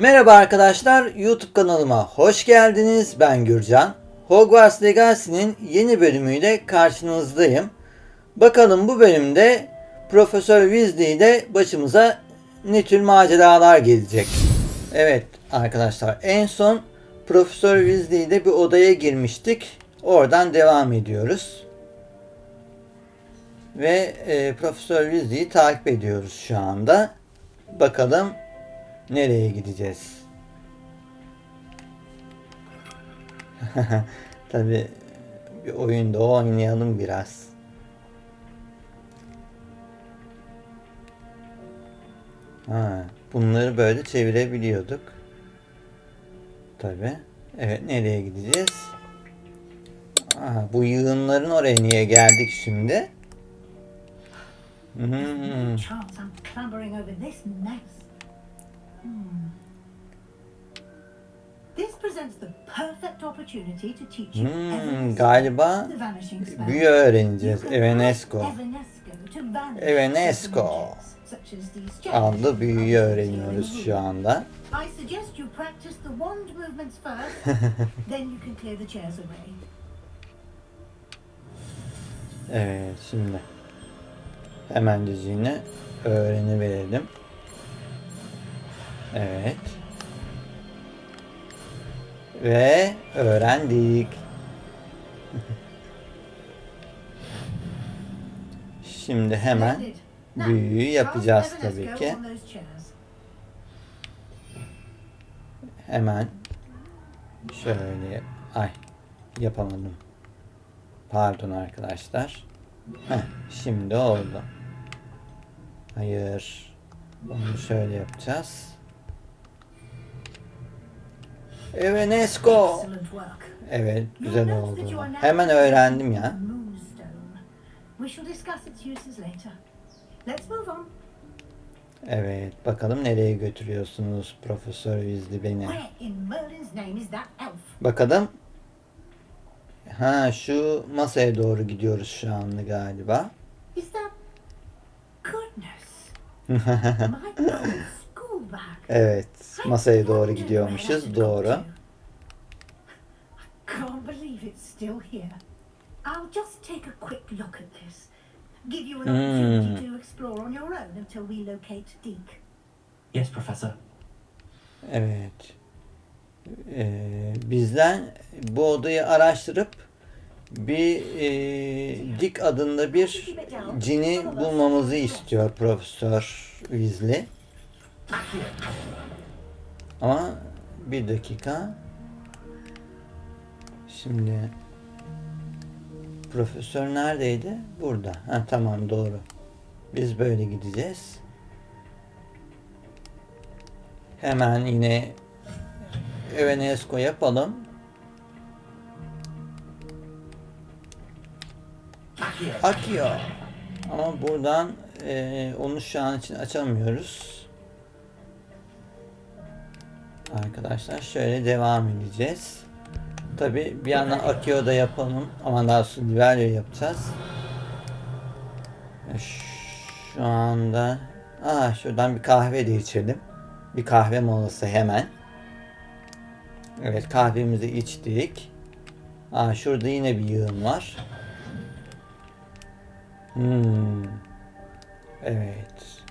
Merhaba arkadaşlar, YouTube kanalıma hoş geldiniz. Ben Gürcan. Hogwarts Legacy'nin yeni bölümüyle karşınızdayım. Bakalım bu bölümde Profesör Weasley ile başımıza ne tür maceralar gelecek. Evet arkadaşlar, en son Profesör Weasley ile bir odaya girmiştik. Oradan devam ediyoruz. Ve e, Profesör Weasley'i takip ediyoruz şu anda. Bakalım nereye gideceğiz? Tabi bir oyunda oynayalım biraz. Ha, bunları böyle çevirebiliyorduk. Tabi. Evet nereye gideceğiz? Aha, bu yığınların oraya niye geldik şimdi? Hmm. Hmm. This presents the perfect opportunity to teach you Hmm, Evanesco, galiba the vanishing spell. büyü öğreneceğiz. You can Evanesco. Evanesco to vanish Evanesco. certain objects, such as these chairs adlı büyüyü öğreniyoruz şu anda. I suggest you practice the wand movements first, then you can clear the chairs away. Evet şimdi hemen dizini öğreniverelim. Evet. Ve öğrendik. Şimdi hemen büyüyü yapacağız tabii ki. Hemen şöyle ay yapamadım. Pardon arkadaşlar. Heh, şimdi oldu. Hayır. Onu şöyle yapacağız. Work. Evet güzel oldu. Hemen öğrendim ya. Evet bakalım nereye götürüyorsunuz Profesör Weasley beni. Bakalım. Ha şu masaya doğru gidiyoruz şu anda galiba. Is that goodness? My. Evet, masaya doğru gidiyormuşuz. Doğru. can't believe it's still here. I'll just take a quick look at this. Give you an opportunity Hmm. to explore on your own until we locate Deke. Yes, Professor. Evet. Ee, bizden bu odayı araştırıp bir e, Dick adında bir cini bulmamızı istiyor Profesör Weasley. Ama bir dakika. Şimdi Profesör neredeydi? Burada. Ha tamam doğru. Biz böyle gideceğiz. Hemen yine Evanesco yapalım. Akıyor. Ama buradan eee, onu şu an için açamıyoruz. Arkadaşlar şöyle devam edeceğiz. Tabi bir yandan Akio da yapalım. Ama daha sonra Livelio yapacağız. E, Şu anda Aa, şuradan bir kahve de içelim. Bir kahve molası hemen. Evet kahvemizi içtik. Aa, şurada yine bir yığın var. Hmm. Evet.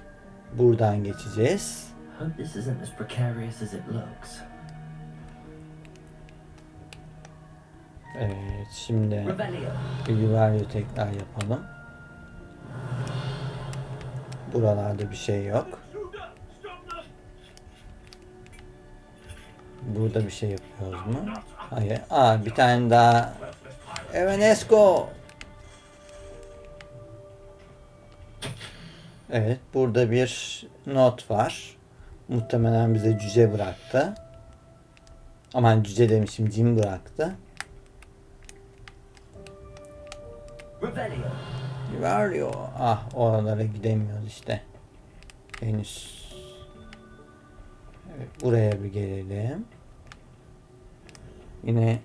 Buradan geçeceğiz. Hope this isn't as precarious as it looks. Evet şimdi Revelio. tekrar yapalım. Buralarda bir şey yok. Burada bir şey yapıyoruz mu? Hayır. Aa bir tane daha. Evanesco. Evet burada bir not var. Muhtemelen bize cüce bıraktı. Aman cüce demişim cin bıraktı. Revelio. Varıyor. Ah oralara gidemiyoruz işte. Henüz. Evet, buraya bir gelelim. Yine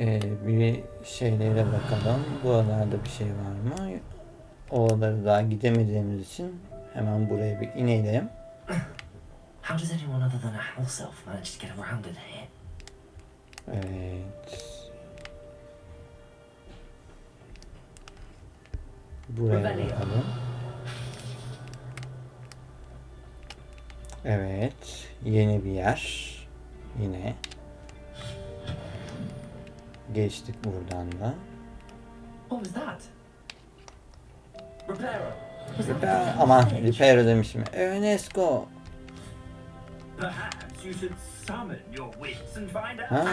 e, bir şeylere bakalım. Buralarda bir şey var mı? Oraları daha gidemediğimiz için hemen buraya bir inelim. How does anyone other than a house elf manage to get around in here? Evet. Buraya bakalım. Evet. Yeni bir yer. Yine. Geçtik buradan da. What was that? Reparo. Repair, aman repair demişim. Out. Ha.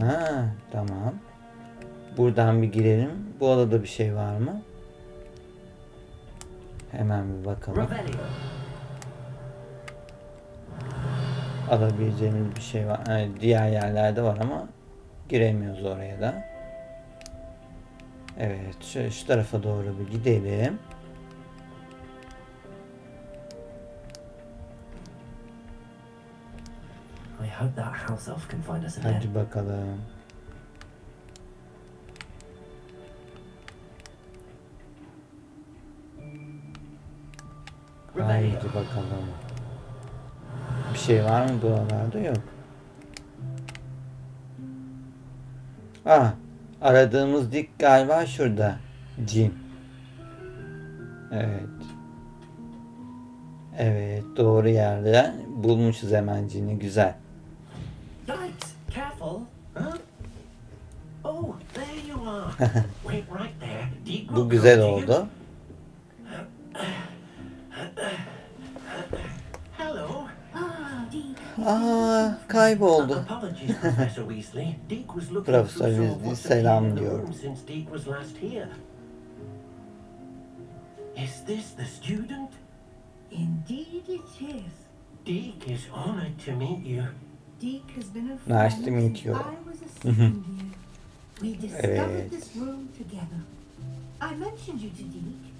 Ha, tamam. Buradan bir girelim. Bu odada bir şey var mı? Hemen bir bakalım. Alabileceğimiz bir şey var. Yani diğer yerlerde var ama giremiyoruz oraya da. Evet, şu, şu tarafa doğru bir gidelim. I hope that house elf can find us in. Hadi bakalım. Haydi bakalım. Bir şey var mı buralarda? Yok. Ah, aradığımız dik galiba şurada. Cin. Evet. Evet, doğru yerde bulmuşuz hemen cini. Güzel. Yikes! Careful! Huh? Oh, there you are. Wait right there. Bu güzel oldu. Weasley, what's appeared selam diyor. Is this the student? Indeed it is. Deke is honored to meet you. Deke has been a Nice friend to meet since you. I was a year. We discovered Evet. this room together. I mentioned you to Deke.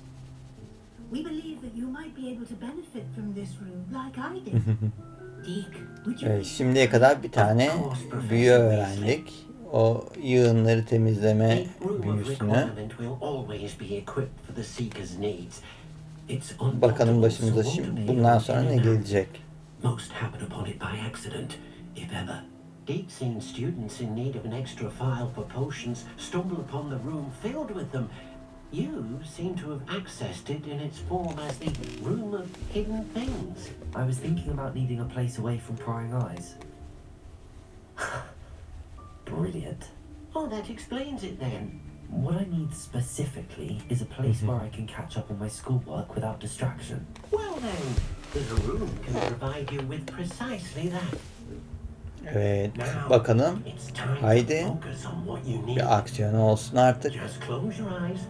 We believe that you might be able to benefit from this room like I did. Evet, şimdiye kadar bir tane büyü öğrendik. O yığınları temizleme büyüsünü. Bakalım başımıza şimdi bundan sonra ne gelecek? Most happen upon it by accident, if ever. Deep seen students in need of an extra file for potions stumble upon the room filled with them. You seem to have accessed it in its form as the Room of Hidden Things. I was thinking about needing a place away from prying eyes. Brilliant. Oh, that explains it then. What I need specifically is a place mm-hmm. where I can catch up on my schoolwork without distraction. Well then, the room can provide you with precisely that. Evet, Now, bakalım Haydi. to focus on what you need. bir aksiyon olsun artık. Just close your eyes.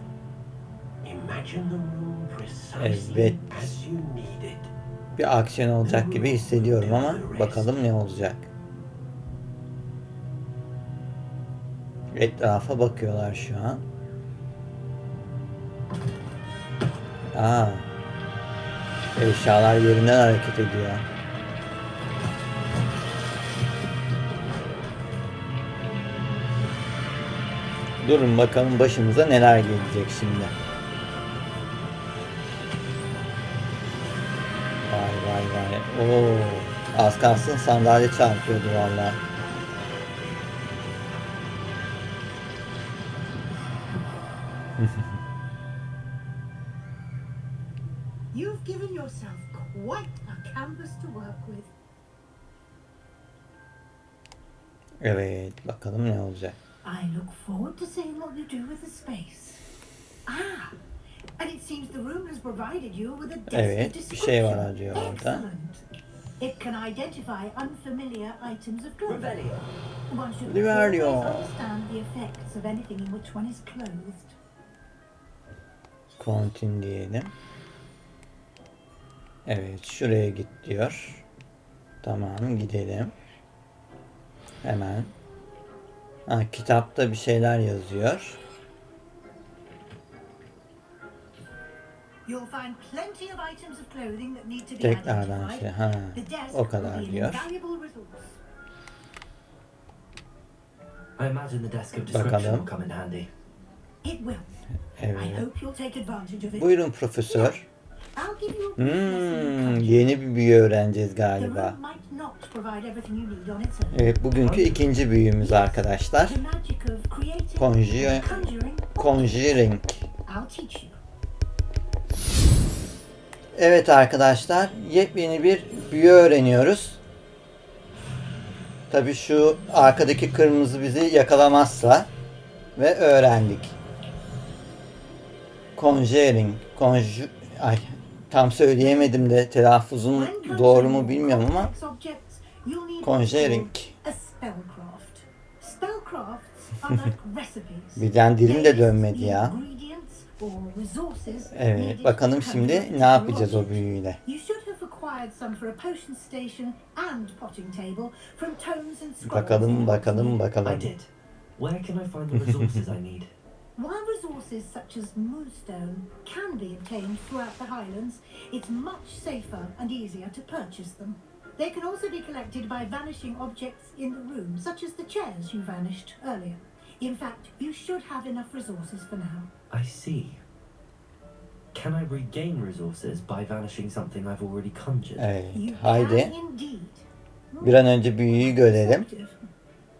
Evet. Bir aksiyon olacak gibi hissediyorum ama bakalım ne olacak. Etrafa bakıyorlar şu an. Aa. Eşyalar yerinden hareket ediyor. Durun bakalım başımıza neler gelecek şimdi. Oo. Az kalsın sandalye çarpıyordu valla. You've given yourself quite a canvas to work with. Evet bakalım ne olacak. I look forward to seeing what you do with the space. Ah, and it seems the room has provided you with a desk Evet, bir şey var description. diyor orada. Excellent. It can identify unfamiliar items of clothing. Revelio. One should Revelio. always understand the effects of anything in which one is clothed. Continue diyelim. Evet şuraya git diyor. Tamam gidelim. Hemen. Ha, kitapta bir şeyler yazıyor. You'll find plenty of items of clothing that need to be Tekrardan şey. Ha, The desk o kadar diyor. invaluable resource. I imagine the desk of description Bakalım. will come in handy. It will. I Evet. hope you'll take advantage of it. Buyurun profesör. Hmm, yeni bir büyü öğreneceğiz galiba. Evet bugünkü ikinci büyüğümüz arkadaşlar. Conjuring. Conjuring. Evet arkadaşlar yepyeni bir büyü öğreniyoruz. Tabi şu arkadaki kırmızı bizi yakalamazsa ve öğrendik. Conjuring, conju ay tam söyleyemedim de telaffuzum doğru mu bilmiyorum ama Conjuring. birden dilim de dönmedi ya. Evet needed bakalım şimdi ne yapacağız o büyüyle. Bakalım bakalım I bakalım. did. Where can I find the resources I need? While resources such as moonstone can be obtained throughout the Highlands, it's much safer and easier to purchase them. They can also be collected by vanishing objects in the room, such as the chairs you vanished earlier. In fact, you should have enough resources for now. I see. Can I regain resources by vanishing something I've already conjured? Evet You haydi can indeed. bir an önce büyüyü görelim.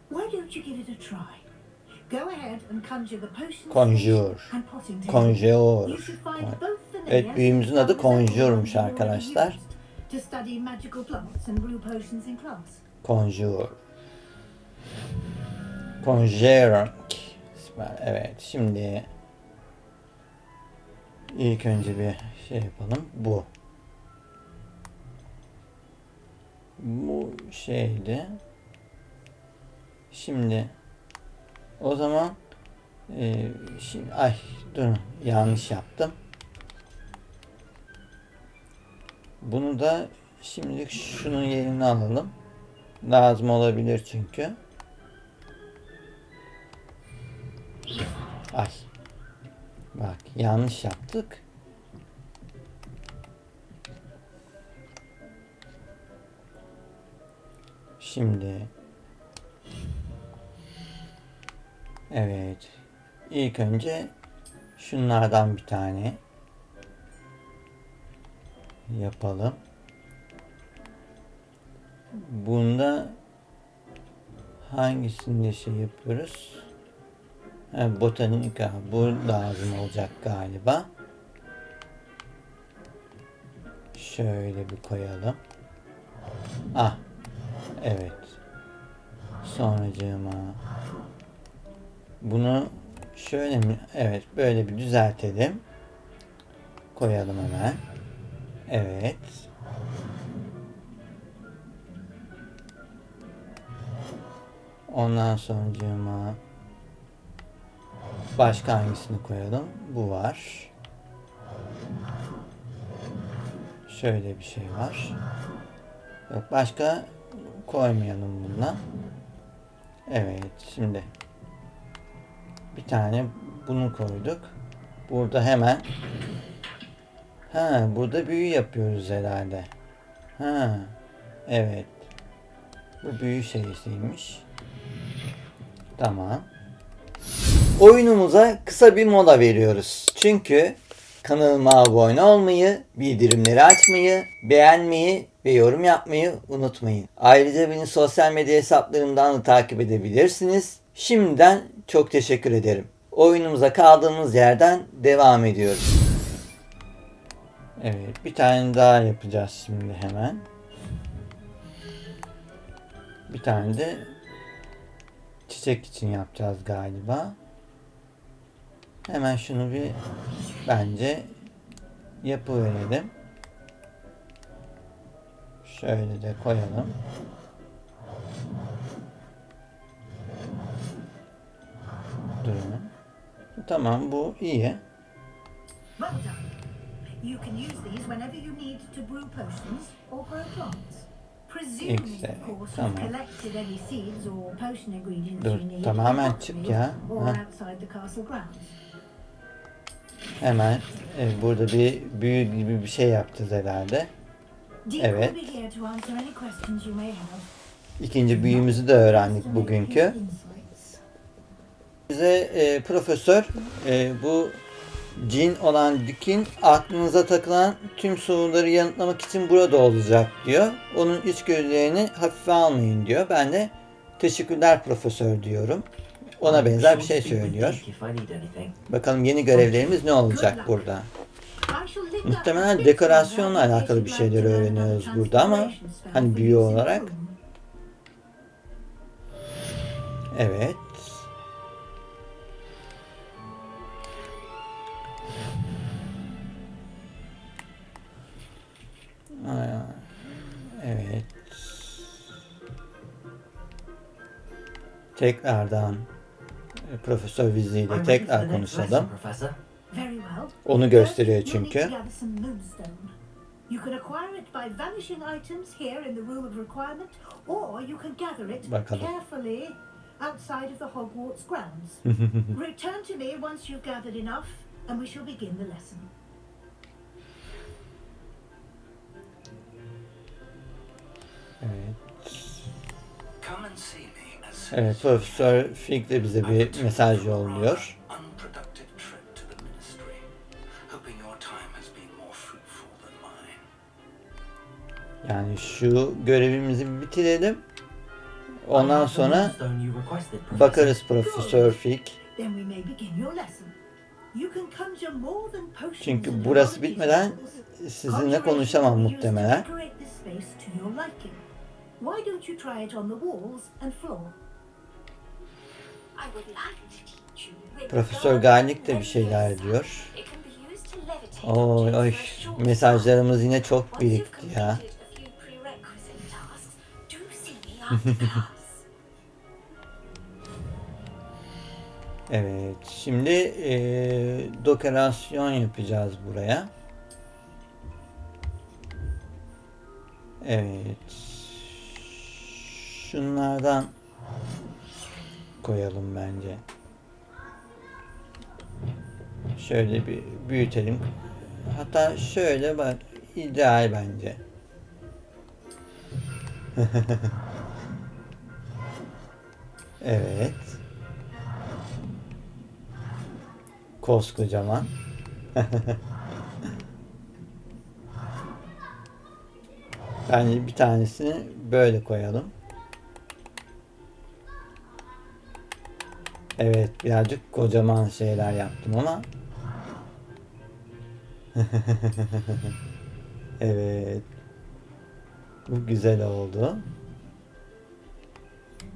Why don't you give it a try? Go ahead and conjure the potion Conjure. and potting. Conjure. Evet. büyüğümüzün adı Conjure'muş arkadaşlar. To study magical plants and brew potions in class. Conjure. Conjuring. Evet şimdi ilk önce bir şey yapalım. Bu. Bu şeydi. Şimdi o zaman e, şimdi ay durun yanlış yaptım. Bunu da şimdilik şunun yerini alalım. Lazım olabilir çünkü. Ay. Bak yanlış yaptık. Şimdi Evet. İlk önce şunlardan bir tane yapalım. Bunda hangisinde şey yapıyoruz? Ha, botanika. Bu lazım olacak galiba. Şöyle bir koyalım. Ah. Evet. Sonracığıma bunu şöyle mi? Evet. Böyle bir düzeltelim. Koyalım hemen. Evet. Ondan sonracığıma başka hangisini koyalım? Bu var. Şöyle bir şey var. Yok başka koymayalım bundan. Evet şimdi bir tane bunu koyduk. Burada hemen Ha burada büyü yapıyoruz herhalde. Ha evet. Bu büyü şeysiymiş. Tamam. Oyunumuza kısa bir mola veriyoruz. Çünkü kanalıma abone olmayı, bildirimleri açmayı, beğenmeyi ve yorum yapmayı unutmayın. Ayrıca beni sosyal medya hesaplarımdan da takip edebilirsiniz. Şimdiden çok teşekkür ederim. Oyunumuza kaldığımız yerden devam ediyoruz. Evet, bir tane daha yapacağız şimdi hemen. Bir tane de çiçek için yapacağız galiba. Hemen şunu bir bence yapıverelim. Şöyle de koyalım. Durun. Tamam bu iyi. Course, Tamam. Dur, tamamen çık ya. Ha. Hemen e, burada bir büyü gibi bir şey yapacağız herhalde. Evet. İkinci büyümüzü de öğrendik bugünkü. Bize e, profesör e, bu cin olan Dick'in aklınıza takılan tüm soruları yanıtlamak için burada olacak diyor. Onun içgörülerini hafife almayın diyor. Ben de teşekkürler profesör diyorum. Ona benzer bir şey söylüyor. Bakalım yeni görevlerimiz ne olacak burada. Muhtemelen dekorasyonla alakalı bir şeyler öğreniyoruz burada ama hani büyü olarak. Evet. Aa, Evet. Tekrardan Profesör Weasley ile tekrar konuşalım. Onu gösteriyor çünkü. Bakalım. outside of the Hogwarts grounds. Return to me once you've gathered enough, and we shall begin the lesson. Evet. Come and see me Evet, Profesör Fig de bize bir mesaj yolluyor. Yani şu görevimizi bitirelim. Ondan sonra bakarız Profesör potions Çünkü burası bitmeden sizinle konuşamam muhtemelen. Why don't you try it on the walls and floor? Profesör Garlic de bir şeyler diyor. Oy oy mesajlarımız yine çok birikti ya. Evet şimdi eee dekorasyon yapacağız buraya. Evet. Şunlardan koyalım bence. Şöyle bir büyütelim. Hatta şöyle bak ideal bence. evet. Koskocaman. Bence bir tanesini böyle koyalım. Evet birazcık kocaman şeyler yaptım ama. evet. Bu güzel oldu.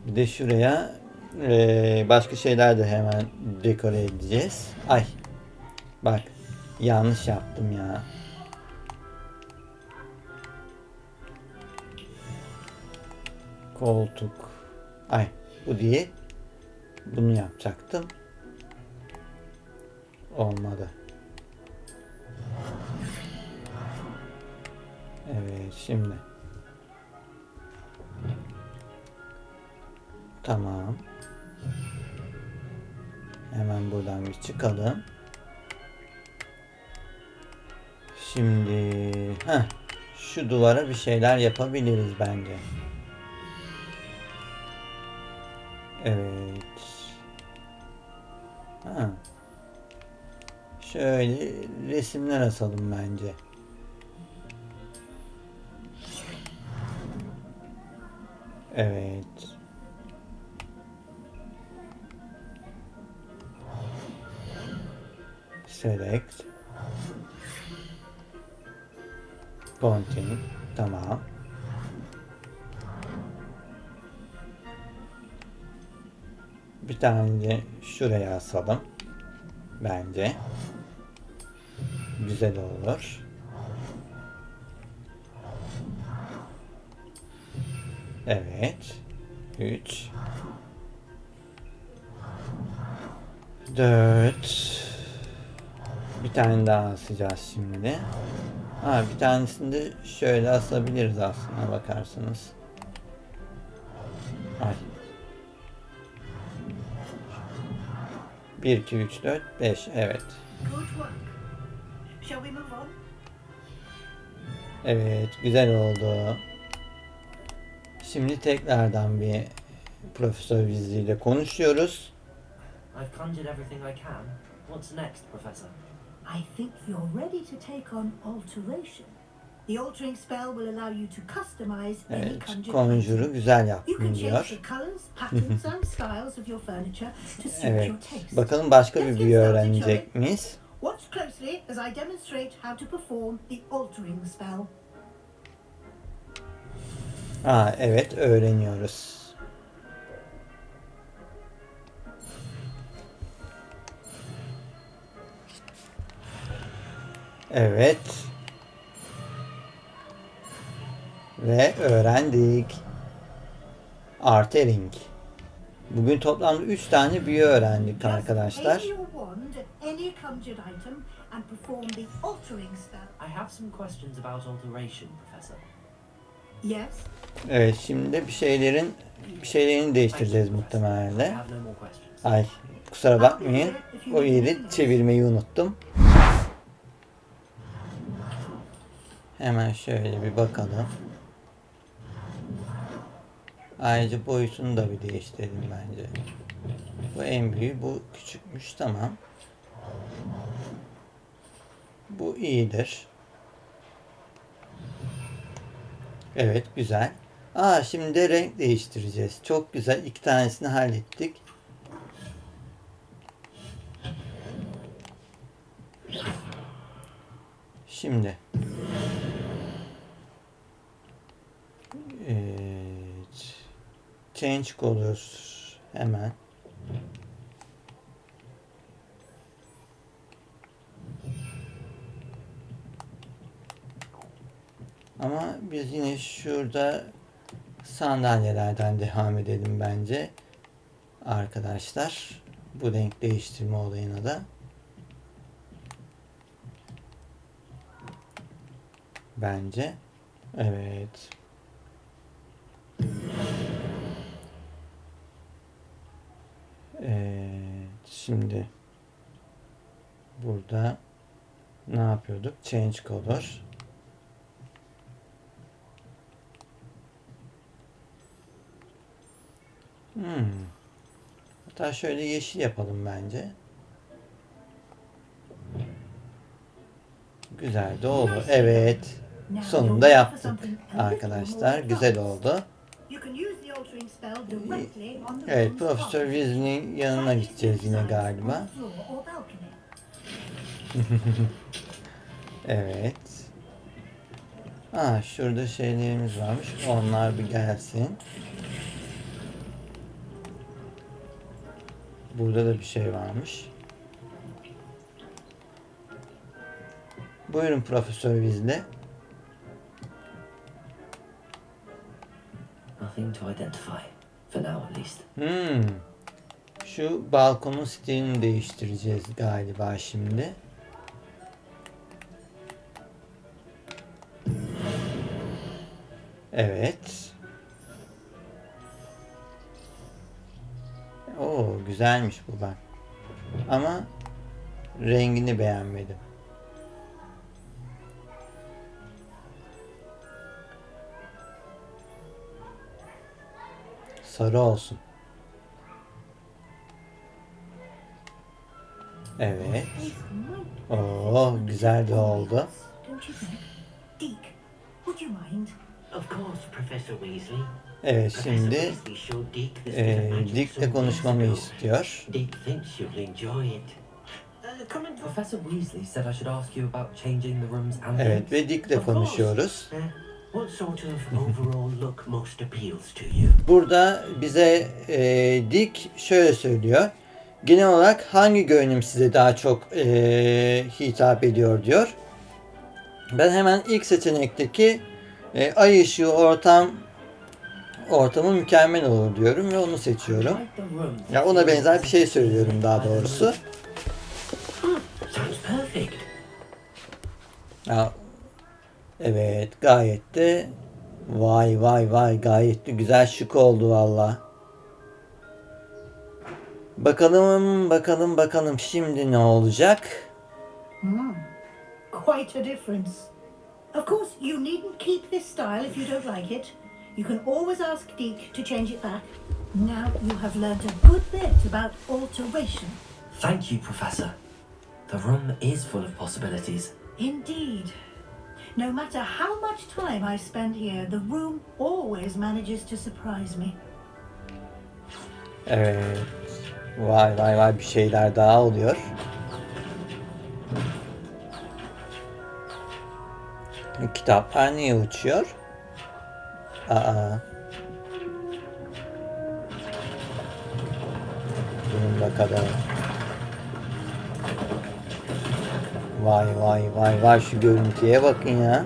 Bir de şuraya eee, başka şeyler de hemen dekore edeceğiz. Ay. Bak. Yanlış yaptım ya. Koltuk. Ay. Bu değil. Bunu yapacaktım. Olmadı. Evet şimdi. Tamam. Hemen buradan bir çıkalım. Şimdi heh, şu duvara bir şeyler yapabiliriz bence. Evet. Ha. Şöyle resimler asalım bence. Evet. Select. Continue. Tamam. Bir tane şuraya asalım. Bence. Güzel olur. Evet. 3 4 Bir tane daha asacağız şimdi. Ha bir tanesini de şöyle asabiliriz aslına bakarsanız. 1 2 3 4 5 evet. Good work. Shall we move on? Evet, güzel oldu. Şimdi tekrardan bir Profesör Weasley ile konuşuyoruz. I've conjured everything I can. What's next, Professor? I think you're ready to take on alteration. The altering spell will allow you to customize any Evet, item. güzel You can yaptım diyor. the colors, patterns and styles of your furniture to suit Evet. your taste. Bakalım başka bir büyü öğrenecek miyiz? Watch closely as I demonstrate how to perform the altering spell. Aa evet öğreniyoruz. Evet. Ve öğrendik. Artering. Bugün toplamda 3 tane büyü öğrendik arkadaşlar. Evet şimdi bir şeylerin bir şeylerini değiştireceğiz muhtemelen. questions. Ay kusura bakmayın. O yeri çevirmeyi unuttum. Hemen şöyle bir bakalım. Ayrıca boyutunu da bir değiştirelim bence. Bu en büyüğü, bu küçükmüş tamam. Bu iyidir. Evet güzel. Aa şimdi de renk değiştireceğiz. Çok güzel. İki tanesini hallettik. Şimdi. Change colors hemen. Ama biz yine şurada sandalyelerden devam edelim bence. Arkadaşlar. Bu renk değiştirme olayına da. Bence. Evet. Evet. Şimdi burada ne yapıyorduk? Change color. Hmm. Hatta şöyle yeşil yapalım bence. Güzel de oldu. Evet. Sonunda yaptık arkadaşlar. Güzel oldu. Evet, room's Profesör. Weasley'nin yanına gideceğiz yine galiba. Evet. Aa, şurada şeylerimiz varmış. Onlar bir gelsin. Burada da bir şey varmış. Buyurun Profesör Weasley. Nothing to identify. For now, at least. Hmm. Şu balkonun stilini değiştireceğiz galiba şimdi. Evet. Oo güzelmiş bu ben. Ama rengini beğenmedim. Sarı olsun. Evet. Oo güzel de oldu. Evet şimdi magic Dick'le konuşmamı istiyor. Uh, come and Professor Weasley said I should ask you about changing the room's ambience. Evet ve Dick'le konuşuyoruz. What sort of overall look most appeals to you? Burada bize eee Dick şöyle söylüyor. Genel olarak hangi görünüm size daha çok eee, hitap ediyor diyor. Ben hemen ilk seçenekteki eee, ay ışığı ortam ortamı mükemmel olur diyorum ve onu seçiyorum. Ya ona benzer bir şey söylüyorum daha doğrusu. Ya, evet gayet de vay vay vay gayet de güzel şık oldu valla. Bakalım bakalım bakalım şimdi ne olacak? Hmm. Quite a difference. Of course, you needn't keep this style if you don't like it. You can always ask Deke to change it back. Now you have learned a good bit about alteration. Thank you, Professor. The room is full of possibilities. Indeed. No matter how much time I spend here, the room always manages to surprise me. Evet. Vay vay vay bir şeyler daha oluyor. Kitaplar niye uçuyor? Aa. Durun bakalım. Vay vay vay vay şu görüntüye um bakın ya.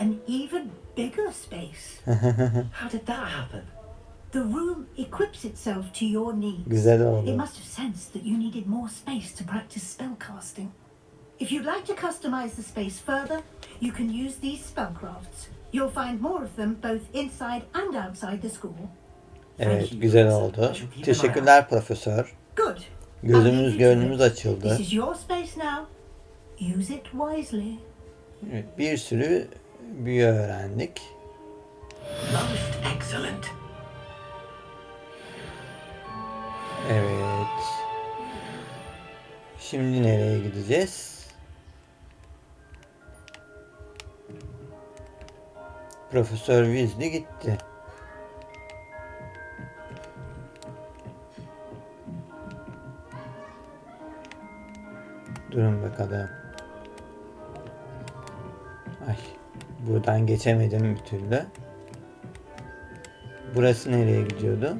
An even bigger space. How did that happen? The room equips itself to your needs. Güzel It must have sensed that you needed more space to practice spellcasting. If you'd like to customize the space further, you can use these spellcrafts. You'll find more of them both inside and outside the school. Evet güzel oldu. Teşekkürler profesör. Good. Gözümüz gönlümüz açıldı. Evet, Bir sürü büyü öğrendik. Evet. Şimdi nereye gideceğiz? Profesör Weasley gitti. Durun bakalım. Ay, buradan geçemedim bir türlü. Burası nereye gidiyordu?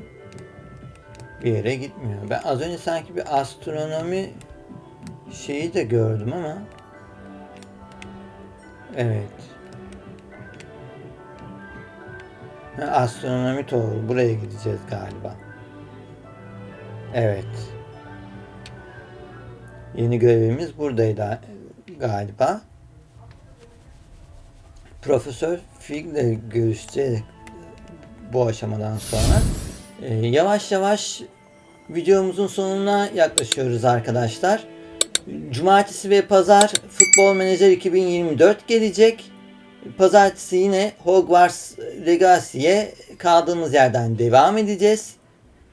bir yere gitmiyor. Ben az önce sanki bir astronomi şeyi de gördüm ama evet. Astronomi tohumu. Buraya gideceğiz galiba. Evet. Yeni görevimiz buradaydı galiba. Profesör Fig'le görüşeceğiz bu aşamadan sonra. Ee, yavaş yavaş videomuzun sonuna yaklaşıyoruz arkadaşlar. Cumartesi ve pazar Futbol Menajer 2024 gelecek. Pazartesi yine Hogwarts Legacy'ye kaldığımız yerden devam edeceğiz.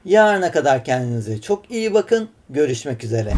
Yarına kadar kendinize çok iyi bakın. Görüşmek üzere.